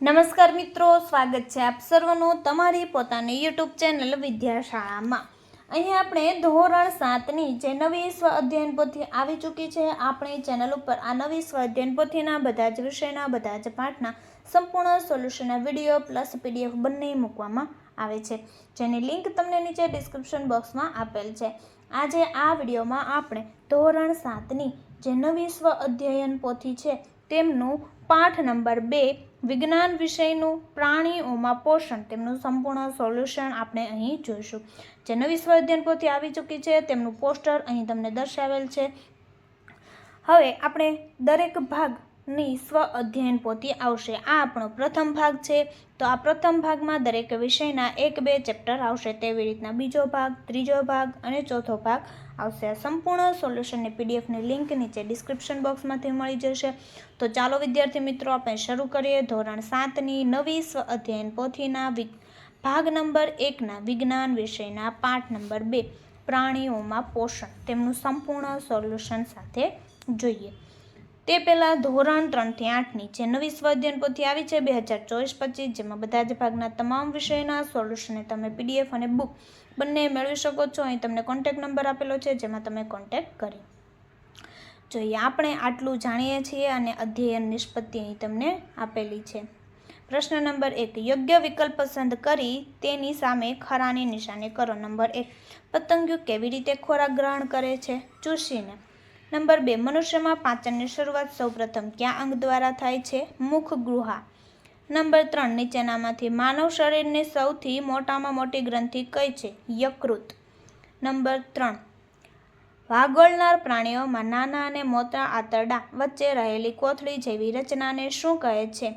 નમસ્કાર મિત્રો, સ્વાગત છે આપ સર્વનું તમારી પોતાની યુટ્યુબ ચેનલ વિદ્યાશાળામાં. અહીં આપણે ધોરણ સાતની જે નવી સ્વ અધ્યયન પોથી આવી ચૂકી છે, આપણી ચેનલ ઉપર આ નવી સ્વ અધ્યયન પોથીના બધા જ વિષયના, બધા જ પાઠના સંપૂર્ણ સોલ્યુશનના વીડિયો પ્લસ પીડીએફ બંને મૂકવામાં આવે છે. જેની લિંક તમને નીચે ડિસ્ક્રિપ્શન બોક્સમાં આપેલ છે. આજે આ વિડીયોમાં આપણે ધોરણ સાતની જે નવી સ્વ અધ્યયન પોથી છે, તેમનું પાઠ નંબર બે વિજ્ઞાન વિષયનું પ્રાણીઓમાં પોષણ, તેમનું સંપૂર્ણ સોલ્યુશન આપણે અહીં જોઈશું. જે નવી સ્વ અધ્યયન પોથી આવી ચૂકી છે, તેમનું પોસ્ટર અહીં તમને દર્શાવેલ છે. હવે આપણે દરેક ભાગની સ્વ અધ્યયન પોથી આવશે. આ આપણો પ્રથમ ભાગ છે. તો આ પ્રથમ ભાગમાં દરેક વિષયના એક બે ચેપ્ટર આવશે. તેવી રીતના બીજો ભાગ, ત્રીજો ભાગ અને ચોથો ભાગ આવશે. આ સંપૂર્ણ સોલ્યુશનની પીડીએફની લિંક નીચે ડિસ્ક્રિપ્શન બોક્સમાંથી મળી જશે. તો ચાલો વિદ્યાર્થી મિત્રો, આપણે શરૂ કરીએ. ધોરણ સાતની નવી સ્વ અધ્યયન પોથીના ભાગ નંબર એકના વિજ્ઞાન વિષયના પાઠ નંબર બે, પ્રાણીઓમાં પોષણ. તેમનું સંપૂર્ણ સોલ્યુશન સાથે જોઈએ. તે પહેલાં ધોરણ ત્રણથી આઠની જે નવી સ્વાધ્યયન પોથી આવી છે બે હજાર ચોવીસ પચીસ, જેમાં બધા જ ભાગના તમામ વિષયના સોલ્યુશનને તમે પીડીએફ અને બુક બંને મેળવી શકો છો. અહીં તમને કોન્ટેક્ટ નંબર આપેલો છે, જેમાં તમે કોન્ટેક્ટ કરી. જોઈએ, આપણે આટલું જાણીએ છીએ અને અધ્યયન નિષ્પત્તિ અહીં તમને આપેલી છે. પ્રશ્ન નંબર એક, યોગ્ય વિકલ્પ પસંદ કરી તેની સામે ખરાની નિશાની કરો. નંબર એક, પતંગિયું કેવી રીતે ખોરાક ગ્રહણ કરે છે? ચૂસીને. નંબર બે, મનુષ્યમાં પાચનની શરૂઆત સૌપ્રથમ ક્યાં અંગ દ્વારા થાય છે? મુખ ગૃહા. નંબર ત્રણ, નીચેનામાંથી માનવ શરીરની સૌથી મોટામાં મોટી ગ્રંથિ કઈ છે? યકૃત. નંબર ત્રણ, વાગોળનાર પ્રાણીઓમાં નાના અને મોટા આંતરડા વચ્ચે રહેલી કોથળી જેવી રચનાને શું કહે છે?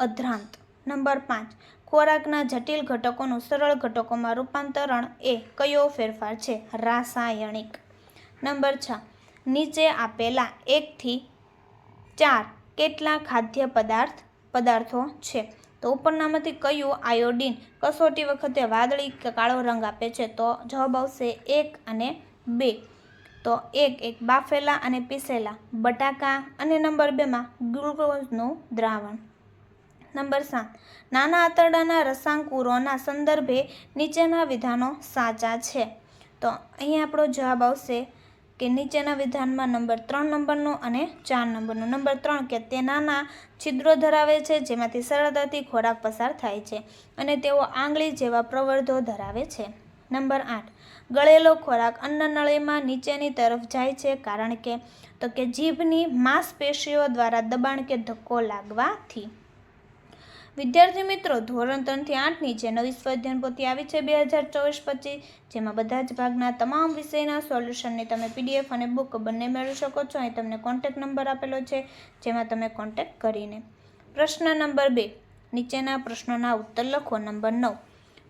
અધ્રાંત. નંબર પાંચ, ખોરાકના જટિલ ઘટકોનું સરળ ઘટકોમાં રૂપાંતરણ એ કયો ફેરફાર છે? રાસાયણિક. નંબર છ નીચે આપેલા એકથી ચાર કેટલા ખાદ્ય પદાર્થ, પદાર્થો છે? તો ઉપરનામાંથી કયું આયોડીન કસોટી વખતે વાદળી કે કાળો રંગ આપે છે? તો જવાબ આવશે એક અને બે. તો એક એક બાફેલા અને પીસેલા, બટાકા અને નંબર બેમાં ગ્લુકોઝનું દ્રાવણ. નંબર સાત, નાના આંતરડાના રસાંકુરોના સંદર્ભે નીચેના વિધાનો સાચા છે? તો અહીં આપણો જવાબ આવશે કે નીચેના વિધાનમાં નંબર ત્રણ નંબરનો અને ચાર નંબરનો. નંબર ત્રણ કે તે નાના છિદ્રો ધરાવે છે, જેમાંથી સરળતાથી ખોરાક પસાર થાય છે અને તેઓ આંગળી જેવા પ્રવર્ધો ધરાવે છે. નંબર આઠ. ગળેલો ખોરાક અન્નનળીમાં નીચેની તરફ જાય છે, કારણ કે, તો કે જીભની માંસપેશીઓ દ્વારા દબાણ કે ધક્કો લાગવાથી. વિદ્યાર્થી મિત્રો, ધોરણ ત્રણથી આઠની જે નવી સ્વાધ્યાન પોથી આવી છે બે હજાર ચોવીસ પચીસ, જેમાં બધા જ ભાગના તમામ વિષયના સોલ્યુશનને તમે પીડીએફ અને બુક બંને મેળવી શકો છો. અહીં તમને કોન્ટેક્ટ નંબર આપેલો છે, જેમાં તમે કોન્ટેક્ટ કરીને પ્રશ્ન નંબર બે, નીચેના પ્રશ્નોના ઉત્તર લખો. નંબર નવ,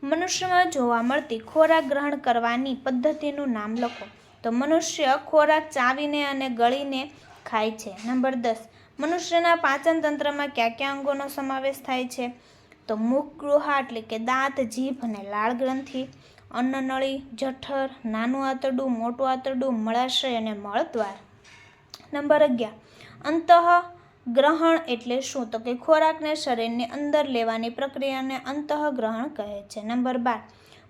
મનુષ્યમાં જોવા મળતી ખોરાક ગ્રહણ કરવાની પદ્ધતિનું નામ લખો. તો મનુષ્ય ખોરાક ચાવીને અને ગળીને ખાય છે. નંબર દસ મનુષ્યના પાચન તંત્રમાં કયા કયા અંગોનો સમાવેશ થાય છે? તો મુખ, ગૃહા એટલે કે દાંત, જીભ અને લાળ ગ્રંથિ અન્નનળી જઠર, નાનું આંતરડું, મોટું આંતરડું, મળાશય અને મળદ્વાર. નંબર અગિયાર. અંતઃ ગ્રહણ એટલે શું? તો કે ખોરાકને શરીરની અંદર લેવાની પ્રક્રિયાને અંતઃગ્રહણ કહે છે. નંબર બાર.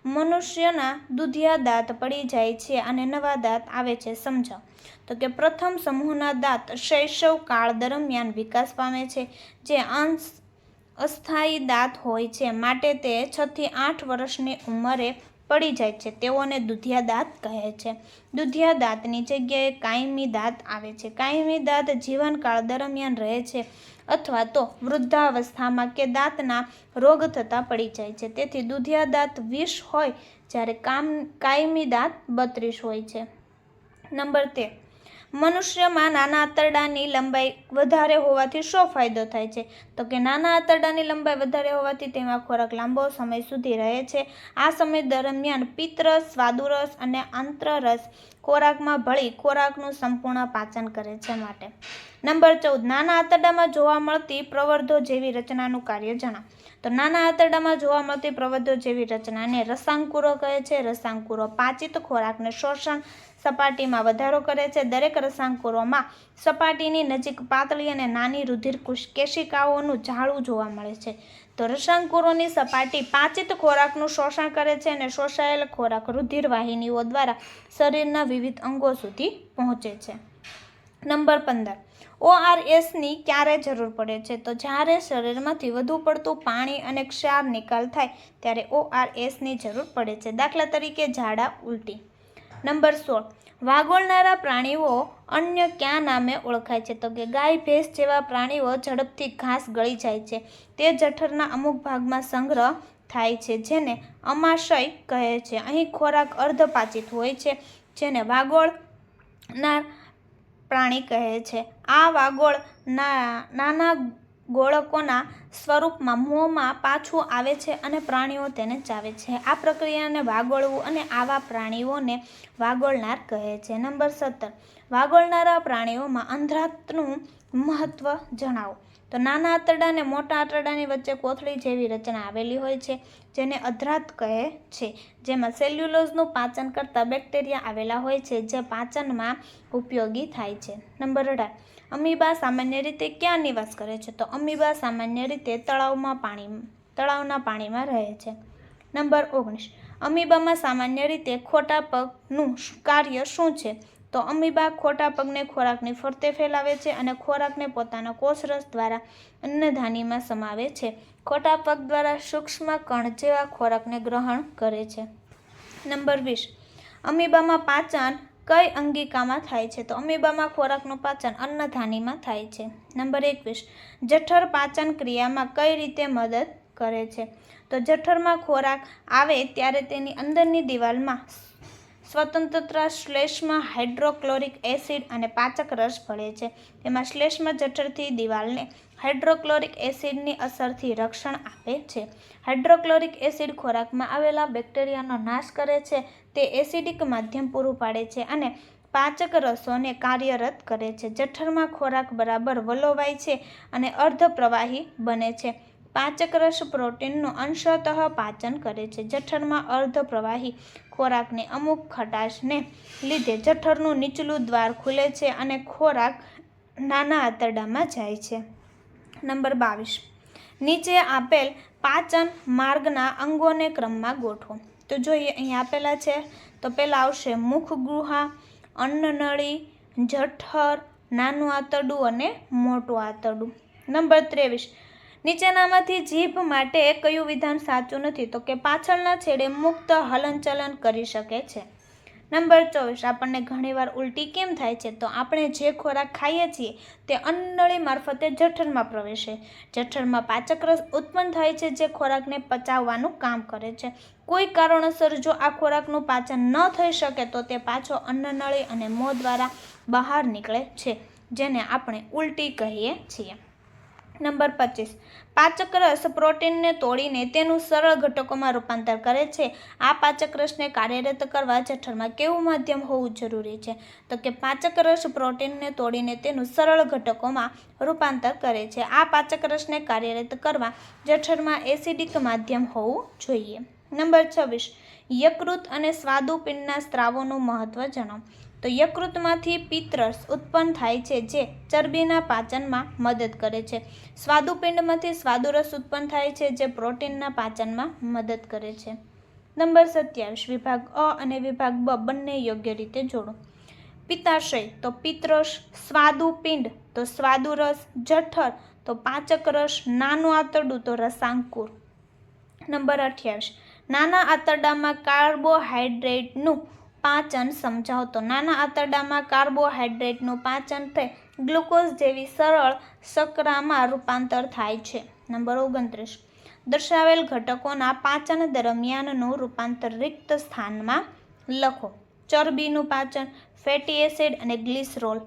મનુષ્યના દૂધિયા દાંત પડી જાય છે અને નવા દાંત આવે છે સમજાવ તો કે પ્રથમ સમૂહના દાંત શૈશવ કાળ દરમિયાન વિકાસ પામે છે, જે અંશ અસ્થાયી દાંત હોય છે, માટે તે છથી આઠ વર્ષની ઉંમરે પડી જાય છે, તેઓને દુધિયા દાંત કહે છે. દુધિયા દાંતની જગ્યાએ કાયમી દાંત આવે છે. કાયમી દાંત જીવનકાળ દરમિયાન રહે છે અથવા તો વૃદ્ધાવસ્થામાં કે દાંતના રોગ થતાં પડી જાય છે. તેથી દૂધિયા દાંત વીસ હોય જ્યારે કામ, કાયમી દાંત બત્રીસ હોય છે. નંબર તેર મનુષ્યમાં નાના આંતરડાની લંબાઈ વધારે હોવાથી શો ફાયદો થાય છે? તો કે નાના આંતરડાની લંબાઈ વધારે હોવાથી તેમાં ખોરાક લાંબો સમય સુધી રહે છે. આ સમય દરમિયાન પિત્તરસ સ્વાદુરસ અને આંત્રરસ ખોરાકમાં ભળી ખોરાકનું સંપૂર્ણ પાચન કરે છે માટે. નંબર ચૌદ, નાના આંતરડામાં જોવા મળતી પ્રવર્ધો જેવી રચનાનું કાર્ય જણાવ. તો નાના આંતરડામાં જોવા મળતી પ્રવર્ધો જેવી રચનાને રસાંકુરો કહે છે. રસાંકુરો પાચિત ખોરાકને શોષણ સપાટીમાં વધારો કરે છે. દરેક રસાંકુરોમાં સપાટીની નજીક પાતળી અને નાની રુધિર કુશ- કેશિકાઓનું ઝાડું જોવા મળે છે. તો રસાંકુરોની સપાટી પાચિત ખોરાકનું શોષણ કરે છે અને શોષાયેલ ખોરાક રુધિરવાહિનીઓ દ્વારા શરીરના વિવિધ અંગો સુધી પહોંચે છે. નંબર પંદર. ઓઆરએસની ક્યારે જરૂર પડે છે? તો જ્યારે શરીરમાંથી વધુ પડતું પાણી અને ક્ષાર નિકાલ થાય, ત્યારે ઓઆરએસની જરૂર પડે છે. દાખલા તરીકે ઝાડા ઉલટી. નંબર સોળ. વાગોળનારા પ્રાણીઓ અન્ય ક્યાં નામે ઓળખાય છે? તો કે ગાય, ભેંસ જેવા પ્રાણીઓ ઝડપથી ઘાસ ગળી જાય છે. તે જઠરના અમુક ભાગમાં સંગ્રહ થાય છે, જેને અમાશય કહે છે. અહીં ખોરાક અર્ધપાચિત હોય છે, જેને વાગોળનાર પ્રાણી કહે છે. આ વાગોળ નાના ગોળકોના સ્વરૂપમાં મોંમાં પાછું આવે છે અને પ્રાણીઓ તેને ચાવે છે. આ પ્રક્રિયાને વાગોળવું અને આવા પ્રાણીઓને વાગોળનાર કહે છે. નંબર સત્તર. વાગોળનારા પ્રાણીઓમાં અંધ્રાતનું મહત્વ જણાવો. તો નાના આંતરડા અને મોટા આંતરડાની વચ્ચે કોથળી જેવી રચના આવેલી હોય છે, જેને અધરાત કહે છે. જેમાં સેલ્યુલોઝનું પાચન કરતા બેક્ટેરિયા આવેલા હોય છે, જે પાચનમાં ઉપયોગી થાય છે. નંબર અઢાર. અમીબા સામાન્ય રીતે ક્યાં નિવાસ કરે છે? તો અમીબા સામાન્ય રીતે તળાવમાં પાણી, તળાવના પાણીમાં રહે છે. નંબર ઓગણીસ. અમીબામાં સામાન્ય રીતે ખોટા પગનું કાર્ય શું છે? તો અમીબા ખોટા પગને ખોરાકની ફરતે ફેલાવે છે અને ખોરાકને પોતાના કોષરસ દ્વારા અન્નધાનીમાં સમાવે છે. ખોટા પગ દ્વારા સૂક્ષ્મ કણ જેવા ખોરાકને ગ્રહણ કરે છે. નંબર વીસ. અમીબામાં પાચન કઈ અંગિકામાં થાય છે? તો અમીબામાં ખોરાકનું પાચન અન્નધાનીમાં થાય છે. નંબર એકવીસ. જઠર પાચન ક્રિયામાં કઈ રીતે મદદ કરે છે? તો જઠરમાં ખોરાક આવે ત્યારે તેની અંદરની દિવાલમાં સ્વતંત્ર શ્લેષ્મ હાઇડ્રોક્લોરિક એસિડ અને પાચક રસ ભળે છે. તેમાં શ્લેષ્મ જઠરથી દિવાલને હાઇડ્રોક્લોરિક એસિડની અસરથી રક્ષણ આપે છે. હાઇડ્રોક્લોરિક એસિડ ખોરાકમાં આવેલા બેક્ટેરિયાનો નાશ કરે છે. તે એસિડિક માધ્યમ પૂરું પાડે છે અને પાચક રસોને કાર્યરત કરે છે. જઠરમાં ખોરાક બરાબર વલોવાય છે અને અર્ધ પ્રવાહી બને છે. પાચક રસ પ્રોટીનનું અંશતઃ પાચન કરે છે. જઠરમાં અર્ધ પ્રવાહી ખોરાકની અમુક ખટાશને લીધે જઠરનું નીચલું દ્વાર ખુલે છે અને ખોરાક નાના આંતરડામાં જાય છે. નંબર બાવીસ. નીચે આપેલ પાચન માર્ગના અંગોને ક્રમમાં ગોઠવો. તો જોઈએ, અહીં આપેલા છે, તો પહેલાં આવશે મુખગુહા, અન્નનળી, જઠર, નાનું આંતરડું અને મોટું આંતરડું. નંબર ત્રેવીસ. નીચેનામાંથી જીભ માટે કયું વિધાન સાચું નથી? તો કે પાછળના છેડે મુક્ત હલનચલન કરી શકે છે. નંબર ચોવીસ, આપણને ઘણીવાર ઉલટી કેમ થાય છે? તો આપણે જે ખોરાક ખાઈએ છીએ, તે અન્નનળી મારફતે જઠરમાં પ્રવેશે. જઠરમાં પાચક રસ ઉત્પન્ન થાય છે જે ખોરાકને પચાવવાનું કામ કરે છે. કોઈ કારણોસર જો આ ખોરાકનું પાચન ન થઈ શકે, તો તે પાછો અન્નનળી અને મોં દ્વારા બહાર નીકળે છે, જેને આપણે ઉલટી કહીએ છીએ. નંબર પચીસ. પાચક રસ પ્રોટીનને તોડીને તેનું સરળ ઘટકોમાં રૂપાંતર કરે છે. આ પાચક રસને કાર્યરત કરવા જઠરમાં કેવું માધ્યમ હોવું જરૂરી છે? તો કે પાચક રસ પ્રોટીનને તોડીને તેનું સરળ ઘટકોમાં રૂપાંતર કરે છે. આ પાચક રસને કાર્યરત કરવા જઠરમાં એસિડિક માધ્યમ હોવું જોઈએ. નંબર છવ્વીસ. યકૃત અને સ્વાદુપિંડના સ્ત્રાવોનું મહત્વ જણાવો. તો યકૃતમાંથી પિત્તરસ ઉત્પન્ન થાય છે, જે ચરબીના પાચનમાં મદદ કરે છે. સ્વાદુપિંડમાંથી સ્વાદુરસ ઉત્પન્ન થાય છે, જે પ્રોટીનના પાચનમાં મદદ કરે છે. નંબર સત્યાવીસ, વિભાગ અ અને વિભાગ બ બંને યોગ્ય રીતે જોડો. પિત્તાશય, તો પિત્તરસ સ્વાદુપિંડ, તો સ્વાદુરસ જઠર, તો પાચક રસ નાનું આંતરડું, તો રસાંકુર. નંબર અઠ્યાવીસ, નાના આંતરડામાં કાર્બોહાઈડ્રેટનું પાચન સમજાવતો. નાના આંતરડામાં કાર્બોહાઈડ્રેટનું પાચન થઈ ગ્લુકોઝ જેવી સરળ સકરામાં રૂપાંતર થાય છે. નંબર ઓગણત્રીસ. દર્શાવેલ ઘટકોના પાચન દરમિયાનનું રૂપાંતર રિક્ત સ્થાનમાં લખો. ચરબીનું પાચન, ફેટી એસિડ અને ગ્લિસરોલ.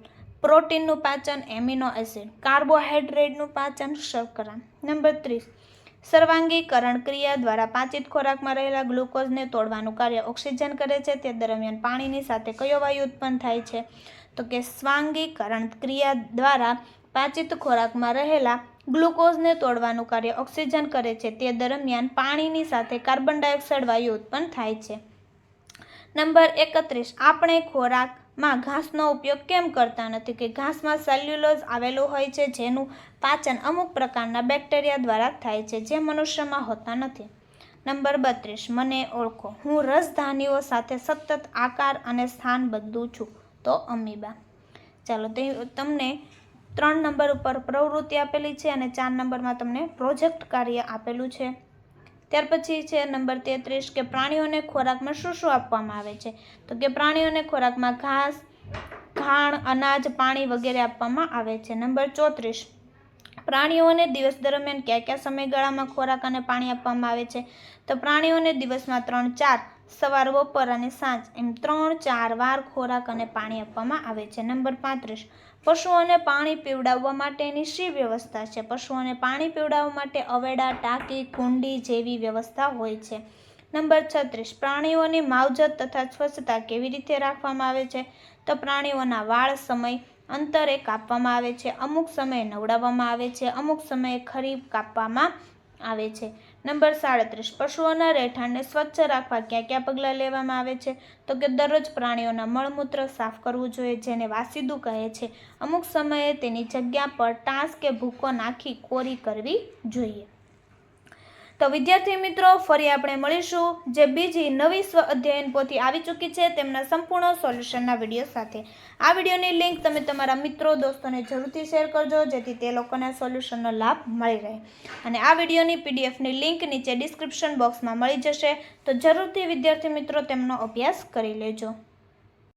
પ્રોટીનનું પાચન, એમિનો એસિડ. કાર્બોહાઈડ્રેટનું પાચન શર્કરા. નંબર ત્રીસ. સર્વાંગીકરણ ક્રિયા દ્વારા પાચિત ખોરાકમાં રહેલા ગ્લુકોઝને તોડવાનું કાર્ય ઓક્સિજન કરે છે. તે દરમિયાન પાણીની સાથે કયો વાયુ ઉત્પન્ન થાય છે? તો કે સ્વાંગીકરણ ક્રિયા દ્વારા પાચિત ખોરાકમાં રહેલા ગ્લુકોઝને તોડવાનું કાર્ય ઓક્સિજન કરે છે. તે દરમિયાન પાણીની સાથે કાર્બન ડાયોક્સાઇડ વાયુ ઉત્પન્ન થાય છે. નંબર એકત્રીસ. આપણે ખોરાકમાં ઘાસનો ઉપયોગ કેમ કરતા નથી? કે ઘાસમાં સેલ્યુલોઝ આવેલું હોય છે, જેનું પાચન અમુક પ્રકારના બેક્ટેરિયા દ્વારા થાય છે, જે મનુષ્યમાં હોતા નથી. નંબર બત્રીસ, મને ઓળખો. હું રસધાનીઓ સાથે સતત આકાર અને સ્થાન બદલું છું. તો અમીબા. ચાલો, તે તમને ત્રણ નંબર ઉપર પ્રવૃત્તિ આપેલી છે અને ચાર નંબરમાં તમને પ્રોજેક્ટ કાર્ય આપેલું છે. ત્યાર પછી છે નંબર તેત્રીસ કે પ્રાણીઓને ખોરાકમાં શું શું આપવામાં આવે છે? તો કે પ્રાણીઓને ખોરાકમાં ઘાસ ખાણ અનાજ, પાણી વગેરે આપવામાં આવે છે. નંબર ચોત્રીસ. પ્રાણીઓને દિવસ દરમિયાન કયા કયા સમયગાળામાં ખોરાક અને પાણી આપવામાં આવે છે? તો પ્રાણીઓને દિવસમાં ત્રણ, ચાર, સવાર, બપોર અને સાંજ એમ ત્રણ, ચાર વાર ખોરાક અને પાણી આપવામાં આવે છે. નંબર પાંત્રીસ. પશુઓને પાણી પીવડાવવા માટેની શી વ્યવસ્થા છે? પશુઓને પાણી પીવડાવવા માટે અવેડા, ટાંકી, કુંડી જેવી વ્યવસ્થા હોય છે. નંબર છત્રીસ, પ્રાણીઓની માવજત તથા સ્વચ્છતા કેવી રીતે રાખવામાં આવે છે? તો પ્રાણીઓના વાળ, સમય, અંતરે કાપવામાં આવે છે. અમુક સમયે નવડાવવામાં આવે છે. અમુક સમયે ખરી કાપવામાં આવે છે. નંબર સાડત્રીસ, પશુઓના રહેઠાણને સ્વચ્છ રાખવા ક્યાં ક્યાં પગલાં લેવામાં આવે છે? તો કે દરરોજ પ્રાણીઓના મળમૂત્ર સાફ કરવું જોઈએ, જેને વાસીદું કહે છે. અમુક સમયે તેની જગ્યા પર ટાંસ કે ભૂકો નાખી કોરી કરવી જોઈએ. તો વિદ્યાર્થી મિત્રો, ફરી આપણે મળીશું જે બીજી નવી સ્વ અધ્યયન પોથી આવી ચૂકી છે તેમના સંપૂર્ણ સોલ્યુશનના વીડિયો સાથે. આ વિડીયોની લિંક તમે તમારા મિત્રો, દોસ્તોને જરૂરથી શેર કરજો, જેથી તે લોકોને સોલ્યુશનનો લાભ મળી રહે. અને આ વિડીયોની પીડીએફની લિંક નીચે ડિસ્ક્રિપ્શન બોક્સમાં મળી જશે, તો જરૂરથી વિદ્યાર્થી મિત્રો, તેમનો અભ્યાસ કરી લેજો.